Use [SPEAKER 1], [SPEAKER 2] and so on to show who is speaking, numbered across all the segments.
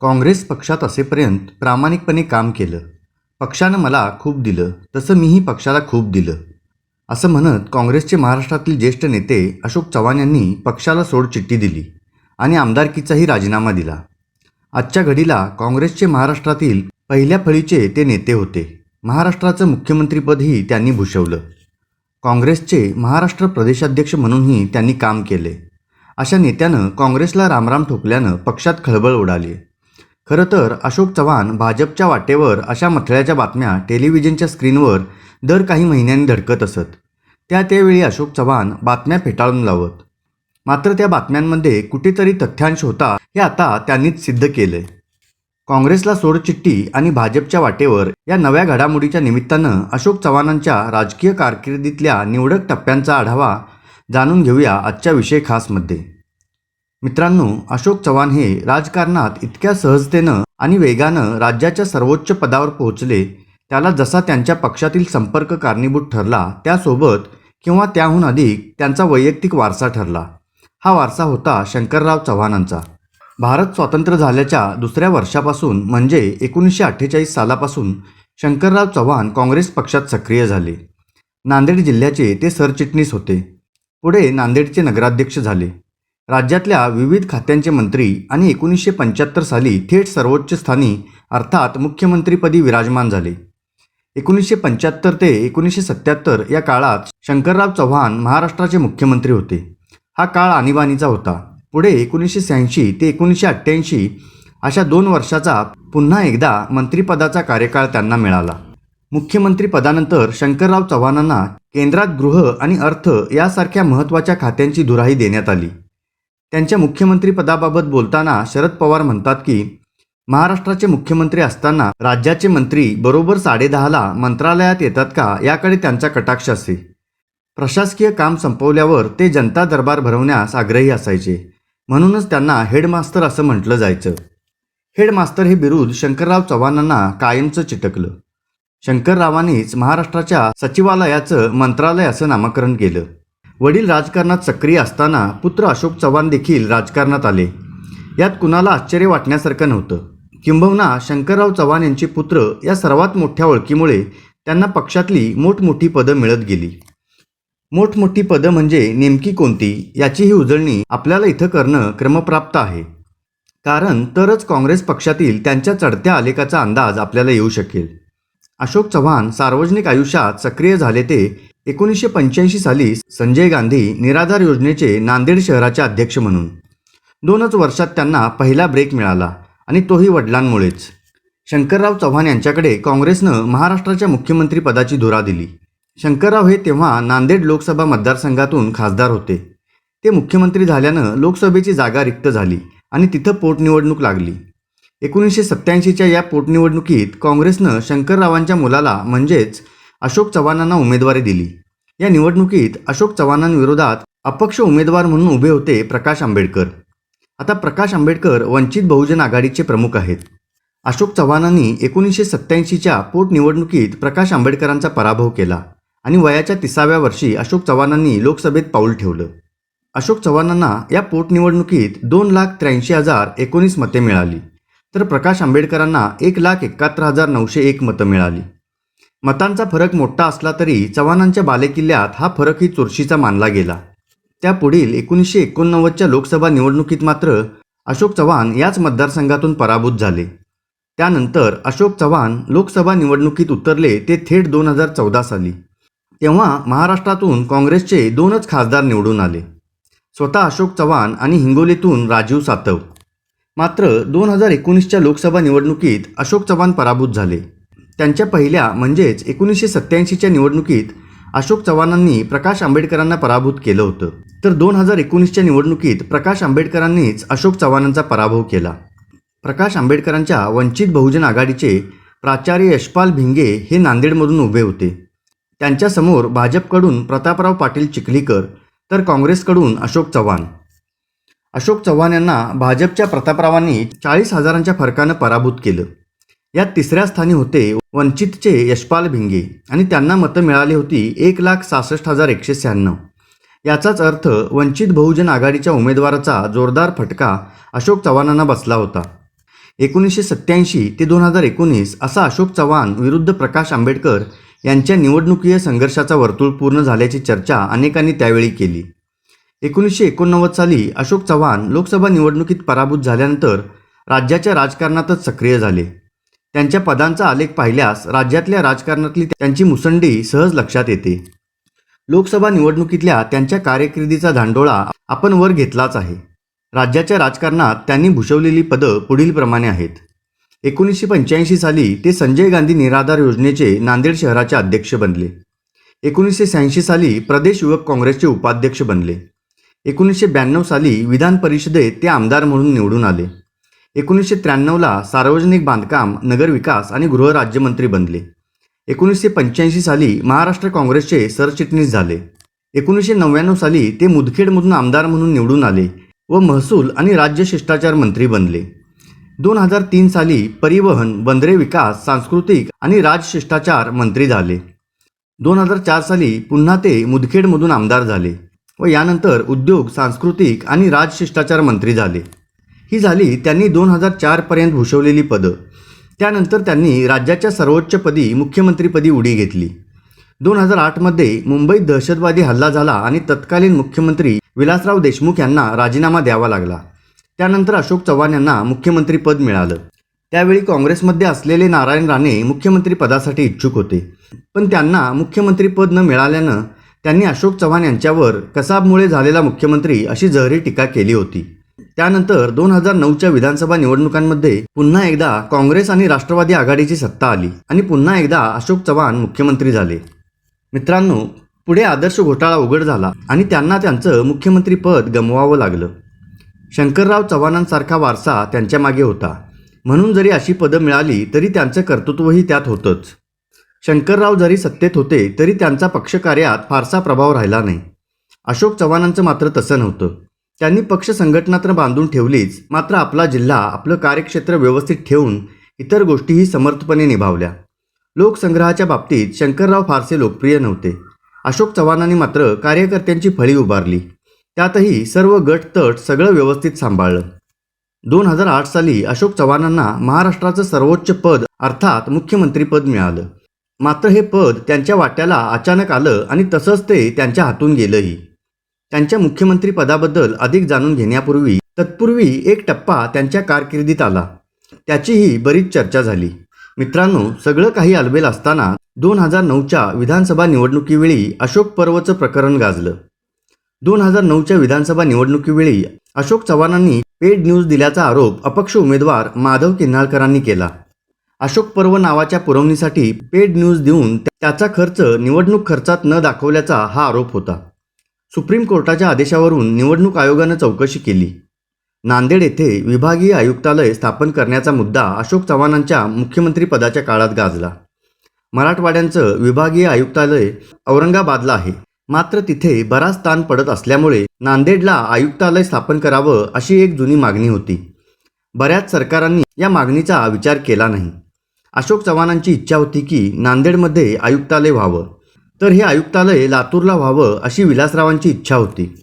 [SPEAKER 1] काँग्रेस पक्षात असेपर्यंत प्रामाणिकपणे काम केलं. पक्षानं मला खूप दिलं तसं मीही पक्षाला खूप दिलं. असं म्हणत काँग्रेसचे महाराष्ट्रातील ज्येष्ठ नेते अशोक चव्हाण यांनी पक्षाला सोडचिठ्ठी दिली आणि आमदारकीचाही राजीनामा दिला. आजच्या घडीला काँग्रेसचे महाराष्ट्रातील पहिल्या फळीचे ते नेते होते. महाराष्ट्राचं मुख्यमंत्रीपदही त्यांनी भूषवलं. काँग्रेसचे महाराष्ट्र प्रदेशाध्यक्ष म्हणूनही त्यांनी काम केले. अशा नेत्यानं काँग्रेसला रामराम ठोकल्यानं पक्षात खळबळ उडाली. खरं तर अशोक चव्हाण भाजपच्या वाटेवर अशा मथळ्याच्या बातम्या टेलिव्हिजनच्या स्क्रीनवर दर काही महिन्यांनी धडकत असत. त्या त्यावेळी अशोक चव्हाण बातम्या फेटाळून लावत. मात्र त्या बातम्यांमध्ये कुठेतरी तथ्यांश होता हे आता त्यांनीच सिद्ध केलंय. काँग्रेसला सोडचिठ्ठी आणि भाजपच्या वाटेवर या नव्या घडामोडीच्या निमित्तानं अशोक चव्हाणांच्या राजकीय कारकिर्दीतल्या निवडक टप्प्यांचा आढावा जाणून घेऊया आजच्या विषय खासमध्ये. मित्रांनो अशोक चव्हाण हे राजकारणात इतक्या सहजतेनं आणि वेगानं राज्याच्या सर्वोच्च पदावर पोहोचले त्याला जसा त्यांच्या पक्षातील संपर्क कारणीभूत ठरला त्यासोबत किंवा त्याहून अधिक त्यांचा वैयक्तिक वारसा ठरला. हा वारसा होता शंकरराव चव्हाणांचा. भारत स्वातंत्र्य झाल्याच्या दुसऱ्या वर्षापासून म्हणजे एकोणीसशे अठ्ठेचाळीस सालापासून शंकरराव चव्हाण काँग्रेस पक्षात सक्रिय झाले. नांदेड जिल्ह्याचे ते सरचिटणीस होते. पुढे नांदेडचे नगराध्यक्ष झाले. राज्यातल्या विविध खात्यांचे मंत्री आणि एकोणीसशे पंच्याहत्तर साली थेट सर्वोच्च स्थानी अर्थात मुख्यमंत्रीपदी विराजमान झाले. एकोणीसशे पंच्याहत्तर ते एकोणीसशे सत्याहत्तर या काळात शंकरराव चव्हाण महाराष्ट्राचे मुख्यमंत्री होते. हा काळ आणीबाणीचा होता. पुढे एकोणीसशे शहाऐंशी ते एकोणीसशे अठ्ठ्याऐंशी अशा दोन वर्षाचा पुन्हा एकदा मंत्रिपदाचा कार्यकाळ त्यांना मिळाला. मुख्यमंत्रीपदानंतर शंकरराव चव्हाणांना केंद्रात गृह आणि अर्थ यासारख्या महत्त्वाच्या खात्यांची धुराही देण्यात आली. त्यांच्या मुख्यमंत्रीपदाबाबत बोलताना शरद पवार म्हणतात की महाराष्ट्राचे मुख्यमंत्री असताना राज्याचे मंत्री बरोबर साडेदहाला मंत्रालयात येतात का याकडे त्यांचा कटाक्ष असे प्रशासकीय काम संपवल्यावर ते जनता दरबार भरवण्यास आग्रही असायचे. म्हणूनच त्यांना हेडमास्तर असं म्हटलं जायचं. हेडमास्तर हे बिरुद शंकरराव चव्हाणांना कायमचं चिटकलं. शंकररावांनीच महाराष्ट्राच्या सचिवालयाचं मंत्रालय असं नामकरण केलं. वडील राजकारणात सक्रिय असताना पुत्र अशोक चव्हाण देखील राजकारणात आले. यात कुणाला आश्चर्य वाटण्यासारखं नव्हतं. किंबहुना शंकरराव चव्हाण यांचे पुत्र या सर्वात मोठ्या ओळखीमुळे त्यांना पक्षातली मोठमोठी पदं मिळत गेली. मोठमोठी पदं म्हणजे नेमकी कोणती याची ही उजळणी आपल्याला इथं करणं क्रमप्राप्त आहे. कारण तरच काँग्रेस पक्षातील त्यांच्या चढत्या आलेखाचा अंदाज आपल्याला येऊ शकेल. अशोक चव्हाण सार्वजनिक आयुष्यात सक्रिय झाले ते एकोणीसशे पंच्याऐंशी साली संजय गांधी निराधार योजनेचे नांदेड शहराचे अध्यक्ष म्हणून. दोनच वर्षात त्यांना पहिला ब्रेक मिळाला आणि तोही वडिलांमुळेच. शंकरराव चव्हाण यांच्याकडे काँग्रेसनं महाराष्ट्राच्या मुख्यमंत्रीपदाची धुरा दिली. शंकरराव हे तेव्हा नांदेड लोकसभा मतदारसंघातून खासदार होते. ते मुख्यमंत्री झाल्यानं लोकसभेची जागा रिक्त झाली आणि तिथं पोटनिवडणूक लागली. एकोणीसशे सत्त्याऐंशीच्या या पोटनिवडणुकीत काँग्रेसनं शंकररावांच्या मुलाला म्हणजेच अशोक चव्हाणांना उमेदवारी दिली. या निवडणुकीत अशोक चव्हाणांविरोधात अपक्ष उमेदवार म्हणून उभे होते प्रकाश आंबेडकर. आता प्रकाश आंबेडकर वंचित बहुजन आघाडीचे प्रमुख आहेत. अशोक चव्हाणांनी एकोणीसशे सत्त्याऐंशीच्या पोटनिवडणुकीत प्रकाश आंबेडकरांचा पराभव केला आणि वयाच्या तिसाव्या वर्षी अशोक चव्हाणांनी लोकसभेत पाऊल ठेवलं. अशोक चव्हाणांना या पोटनिवडणुकीत दोन लाख त्र्याऐंशी हजार एकोणीस मते मिळाली. तर प्रकाश आंबेडकरांना एक लाख एकाहत्तर हजार नऊशे एक मतं मिळाली. मतांचा फरक मोठा असला तरी चव्हाणांच्या बालेकिल्ल्यात हा फरकही चुरशीचा मानला गेला. त्या पुढील एकोणीसशे एकोणनव्वदच्या लोकसभा निवडणुकीत मात्र अशोक चव्हाण याच मतदारसंघातून पराभूत झाले. त्यानंतर अशोक चव्हाण लोकसभा निवडणुकीत उतरले ते थेट दोन हजार चौदा साली. तेव्हा महाराष्ट्रातून काँग्रेसचे दोनच खासदार निवडून आले. स्वतः अशोक चव्हाण आणि हिंगोलीतून राजीव सातव. मात्र दोन हजार एकोणीसच्या लोकसभा निवडणुकीत अशोक चव्हाण पराभूत झाले. त्यांच्या पहिल्या म्हणजेच एकोणीसशे सत्त्याऐंशीच्या निवडणुकीत अशोक चव्हाणांनी प्रकाश आंबेडकरांना पराभूत केलं होतं. तर दोन हजार एकोणीसच्या निवडणुकीत प्रकाश आंबेडकरांनीच अशोक चव्हाणांचा पराभव केला. प्रकाश आंबेडकरांच्या वंचित बहुजन आघाडीचे प्राचार्य यशपाल भिंगे हे नांदेडमधून उभे होते. त्यांच्यासमोर भाजपकडून प्रतापराव पाटील चिखलीकर तर काँग्रेसकडून अशोक चव्हाण. अशोक चव्हाण यांना भाजपच्या प्रतापरावांनी चाळीस हजारांच्या फरकानं पराभूत केलं. यात तिसऱ्या स्थानी होते वंचितचे यशपाल भिंगे आणि त्यांना मतं मिळाली होती एक लाख सहासष्ट हजार एकशे शहाण्णव. याचाच अर्थ वंचित बहुजन आघाडीच्या उमेदवाराचा जोरदार फटका अशोक चव्हाणांना बसला होता. एकोणीसशे सत्त्याऐंशी ते दोन हजार एकोणीस असा अशोक चव्हाण विरुद्ध प्रकाश आंबेडकर यांच्या निवडणुकीय संघर्षाचा वर्तुळ पूर्ण झाल्याची चर्चा अनेकांनी त्यावेळी केली. एकोणीसशे एकोणनव्वद साली अशोक चव्हाण लोकसभा निवडणुकीत पराभूत झाल्यानंतर राज्याच्या राजकारणातच सक्रिय झाले. त्यांच्या पदांचा आलेख पाहिल्यास राज्यातल्या राजकारणातली त्यांची मुसंडी सहज लक्षात येते. लोकसभा निवडणुकीतल्या त्यांच्या कार्यकिर्दीचा धांडोळा आपण वर घेतलाच आहे. राज्याच्या राजकारणात त्यांनी भूषवलेली पदं पुढीलप्रमाणे आहेत. एकोणीसशे पंच्याऐंशी साली ते संजय गांधी निराधार योजनेचे नांदेड शहराचे अध्यक्ष बनले. एकोणीसशे शहाऐंशी साली प्रदेश युवक काँग्रेसचे उपाध्यक्ष बनले. एकोणीसशे ब्याण्णव साली विधान परिषदेत ते आमदार म्हणून निवडून आले. एकोणीसशे त्र्याण्णवला सार्वजनिक बांधकाम नगरविकास आणि गृहराज्यमंत्री बनले. एकोणीसशे पंच्याऐंशी साली महाराष्ट्र काँग्रेसचे सरचिटणीस झाले. एकोणीसशे नव्याण्णव साली ते मुदखेडमधून आमदार म्हणून निवडून आले व महसूल आणि राज्य शिष्टाचार मंत्री बनले. दोन हजार तीन साली परिवहन बंदरे विकास सांस्कृतिक आणि राजशिष्टाचार मंत्री झाले. दोन हजार चार साली पुन्हा ते मुदखेडमधून आमदार झाले व यानंतर उद्योग सांस्कृतिक आणि राजशिष्टाचार मंत्री झाले. ही झाली त्यांनी दोन हजार चारपर्यंत भूषवलेली पदं. त्यानंतर त्यांनी राज्याच्या सर्वोच्चपदी मुख्यमंत्रीपदी उडी घेतली. दोन हजार आठमध्ये मुंबईत दहशतवादी हल्ला झाला आणि तत्कालीन मुख्यमंत्री विलासराव देशमुख यांना राजीनामा द्यावा लागला. त्यानंतर अशोक चव्हाण यांना मुख्यमंत्रीपद मिळालं. त्यावेळी काँग्रेसमध्ये असलेले नारायण राणे मुख्यमंत्रीपदासाठी इच्छुक होते. पण त्यांना मुख्यमंत्रीपद न मिळाल्यानं त्यांनी अशोक चव्हाण यांच्यावर कसाबमुळे झालेला मुख्यमंत्री अशी जहरी टीका केली होती. त्यानंतर दोन हजार नऊच्या विधानसभा निवडणुकांमध्ये पुन्हा एकदा काँग्रेस आणि राष्ट्रवादी आघाडीची सत्ता आली आणि पुन्हा एकदा अशोक चव्हाण मुख्यमंत्री झाले. मित्रांनो पुढे आदर्श घोटाळा उघड झाला आणि त्यांना त्यांचं मुख्यमंत्रीपद गमवावं लागलं. शंकरराव चव्हाणांसारखा वारसा त्यांच्या मागे होता. म्हणून जरी अशी पदं मिळाली तरी त्यांचं कर्तृत्वही त्यात होतंच. शंकरराव जरी सत्तेत होते तरी त्यांचा पक्षकार्यात फारसा प्रभाव राहिला नाही. अशोक चव्हाणांचं मात्र तसं नव्हतं. त्यांनी पक्ष संघटना तर बांधून ठेवलीच मात्र आपला जिल्हा आपलं कार्यक्षेत्र व्यवस्थित ठेवून इतर गोष्टीही समर्थपणे निभावल्या. लोकसंग्रहाच्या बाबतीत शंकरराव फारसे लोकप्रिय नव्हते. अशोक चव्हाणांनी मात्र कार्यकर्त्यांची फळी उभारली. त्यातही सर्व गट तट सगळं व्यवस्थित सांभाळलं. दोन हजार आठ साली अशोक चव्हाणांना महाराष्ट्राचं सर्वोच्च पद अर्थात मुख्यमंत्रीपद मिळालं. मात्र हे पद त्यांच्या वाट्याला अचानक आलं आणि तसंच ते त्यांच्या हातून गेलंही. त्यांच्या मुख्यमंत्री पदाबद्दल अधिक जाणून घेण्यापूर्वी तत्पूर्वी एक टप्पा त्यांच्या कारकिर्दीत आला. त्याचीही बरीच चर्चा झाली. मित्रांनो सगळं काही अलबेल असताना दोन हजार नऊच्या विधानसभा निवडणुकीवेळी अशोक पर्वचं प्रकरण गाजलं. दोन हजार नऊच्या विधानसभा निवडणुकीवेळी अशोक चव्हाणांनी पेड न्यूज दिल्याचा आरोप अपक्ष उमेदवार माधव किन्हाळकरांनी केला. अशोक पर्व नावाच्या पुरवणीसाठी पेड न्यूज देऊन त्याचा खर्च निवडणूक खर्चात न दाखवल्याचा हा आरोप होता. सुप्रीम कोर्टाच्या आदेशावरून निवडणूक आयोगानं चौकशी केली. नांदेड येथे विभागीय आयुक्तालय स्थापन करण्याचा मुद्दा अशोक चव्हाणांच्या मुख्यमंत्रीपदाच्या काळात गाजला. मराठवाड्यांचं विभागीय आयुक्तालय औरंगाबादला आहे. मात्र तिथे बराच ताण पडत असल्यामुळे नांदेडला आयुक्तालय स्थापन करावं अशी एक जुनी मागणी होती. बऱ्याच सरकारांनी या मागणीचा विचार केला नाही. अशोक चव्हाणांची इच्छा होती की नांदेडमध्ये आयुक्तालय व्हावं. तर हे आयुक्तालय लातूरला व्हावं अशी विलासरावांची इच्छा होती.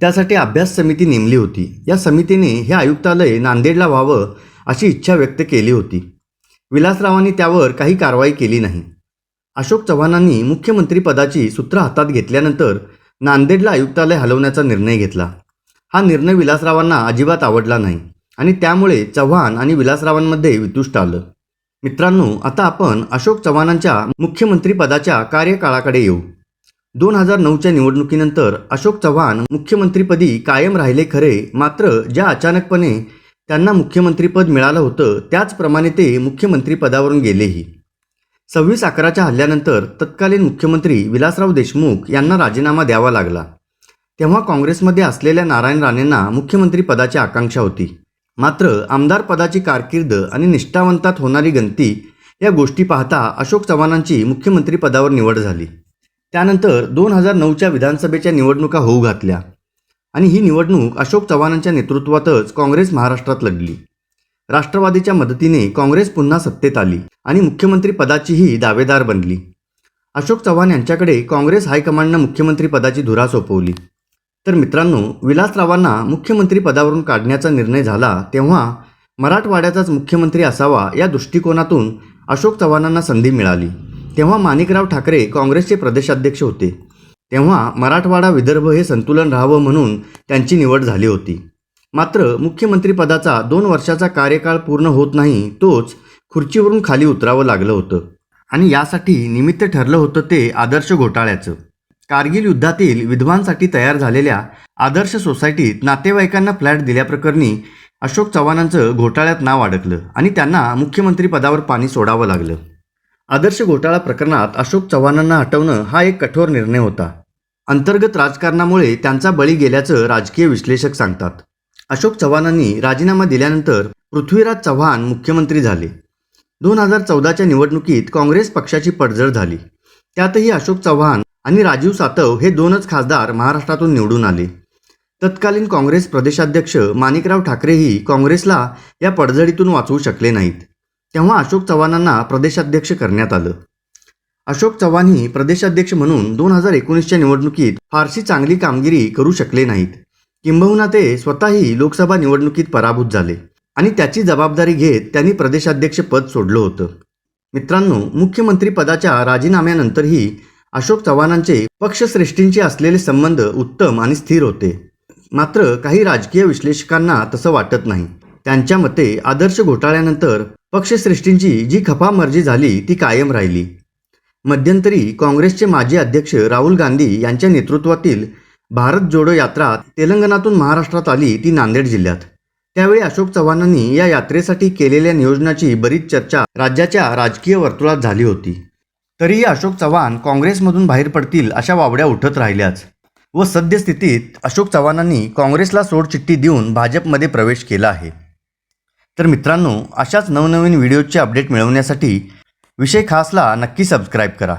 [SPEAKER 1] त्यासाठी अभ्यास समिती नेमली होती. या समितीने हे आयुक्तालय नांदेडला व्हावं अशी इच्छा व्यक्त केली होती. विलासरावांनी त्यावर काही कारवाई केली नाही. अशोक चव्हाणांनी मुख्यमंत्रीपदाची सूत्र हातात घेतल्यानंतर नांदेडला आयुक्तालय हलवण्याचा निर्णय घेतला. हा निर्णय विलासरावांना अजिबात आवडला नाही आणि त्यामुळे चव्हाण आणि विलासरावांमध्ये वितुष्ट आलं. मित्रांनो आता आपण अशोक चव्हाणांच्या मुख्यमंत्रीपदाच्या कार्यकाळाकडे येऊ. दोन हजार नऊच्या निवडणुकीनंतर अशोक चव्हाण मुख्यमंत्रीपदी कायम राहिले खरे मात्र ज्या अचानकपणे त्यांना मुख्यमंत्रीपद मिळालं होतं त्याचप्रमाणे ते मुख्यमंत्रीपदावरून गेलेही. सव्वीस अकराच्या हल्ल्यानंतर तत्कालीन मुख्यमंत्री विलासराव देशमुख यांना राजीनामा द्यावा लागला. तेव्हा काँग्रेसमध्ये असलेल्या नारायण राणेंना मुख्यमंत्रीपदाची आकांक्षा होती. मात्र आमदार पदाची कारकीर्द आणि निष्ठावंतात होणारी गंती या गोष्टी पाहता अशोक चव्हाणांची मुख्यमंत्रीपदावर निवड झाली. त्यानंतर दोन हजार नऊच्या विधानसभेच्या निवडणुका होऊ घातल्या आणि ही निवडणूक अशोक चव्हाणांच्या नेतृत्वातच काँग्रेस महाराष्ट्रात लढली. राष्ट्रवादीच्या मदतीने काँग्रेस पुन्हा सत्तेत आली आणि मुख्यमंत्रीपदाचीही दावेदार बनली. अशोक चव्हाण यांच्याकडे काँग्रेस हायकमांडनं मुख्यमंत्रीपदाची धुरा सोपवली. तर मित्रांनो विलासरावांना मुख्यमंत्रीपदावरून काढण्याचा निर्णय झाला तेव्हा मराठवाड्याचाच मुख्यमंत्री असावा या दृष्टिकोनातून अशोक चव्हाणांना संधी मिळाली. तेव्हा माणिकराव ठाकरे काँग्रेसचे प्रदेशाध्यक्ष होते. तेव्हा मराठवाडा विदर्भ हे संतुलन राहावं म्हणून त्यांची निवड झाली होती. मात्र मुख्यमंत्रीपदाचा दोन वर्षाचा कार्यकाळ पूर्ण होत नाही तोच खुर्चीवरून खाली उतरावं लागलं होतं. आणि यासाठी निमित्त ठरलं होतं ते आदर्श घोटाळ्याचं. कारगिल युद्धातील विधवांसाठी तयार झालेल्या आदर्श सोसायटीत नातेवाईकांना फ्लॅट दिल्याप्रकरणी अशोक चव्हाणांचं घोटाळ्यात नाव अडकलं आणि त्यांना मुख्यमंत्रीपदावर पाणी सोडावं लागलं. आदर्श घोटाळा प्रकरणात अशोक चव्हाणांना हटवणं हा एक कठोर निर्णय होता. अंतर्गत राजकारणामुळे त्यांचा बळी गेल्याचं राजकीय विश्लेषक सांगतात. अशोक चव्हाणांनी राजीनामा दिल्यानंतर पृथ्वीराज चव्हाण मुख्यमंत्री झाले. दोन हजार चौदाच्या निवडणुकीत काँग्रेस पक्षाची पडझड झाली. त्यातही अशोक चव्हाण आणि राजीव सातव हे दोनच खासदार महाराष्ट्रातून निवडून आले. तत्कालीन काँग्रेस प्रदेशाध्यक्ष माणिकराव ठाकरेही काँग्रेसला या पडझडीतून वाचवू शकले नाहीत. तेव्हा अशोक चव्हाणांना प्रदेशाध्यक्ष करण्यात आलं. अशोक चव्हाणही प्रदेशाध्यक्ष म्हणून दोन हजार एकोणीसच्या निवडणुकीत फारशी चांगली कामगिरी करू शकले नाहीत. किंबहुना ते स्वतःही लोकसभा निवडणुकीत पराभूत झाले आणि त्याची जबाबदारी घेत त्यांनी प्रदेशाध्यक्ष पद सोडलं होतं. मित्रांनो मुख्यमंत्रीपदाच्या राजीनाम्यानंतरही अशोक चव्हाणांचे पक्षश्रेष्ठींशी असलेले संबंध उत्तम आणि स्थिर होते. मात्र काही राजकीय विश्लेषकांना तसं वाटत नाही. त्यांच्या मते आदर्श घोटाळ्यानंतर पक्षश्रेष्ठींची जी खफामर्जी झाली ती कायम राहिली. मध्यंतरी काँग्रेसचे माजी अध्यक्ष राहुल गांधी यांच्या नेतृत्वातील भारत जोडो यात्रा तेलंगणातून महाराष्ट्रात आली ती नांदेड जिल्ह्यात. त्यावेळी अशोक चव्हाणांनी या यात्रेसाठी केलेल्या नियोजनाची बरीच चर्चा राज्याच्या राजकीय वर्तुळात झाली होती. तरीही अशोक चव्हाण काँग्रेसमधून बाहेर पडतील अशा वावड्या उठत राहिल्याच. व सद्यस्थितीत अशोक चव्हाणांनी काँग्रेसला सोडचिठ्ठी देऊन भाजपमध्ये प्रवेश केला आहे. तर मित्रांनो अशाच नवनवीन व्हिडिओचे अपडेट मिळवण्यासाठी विषय खासला नक्की सबस्क्राईब करा.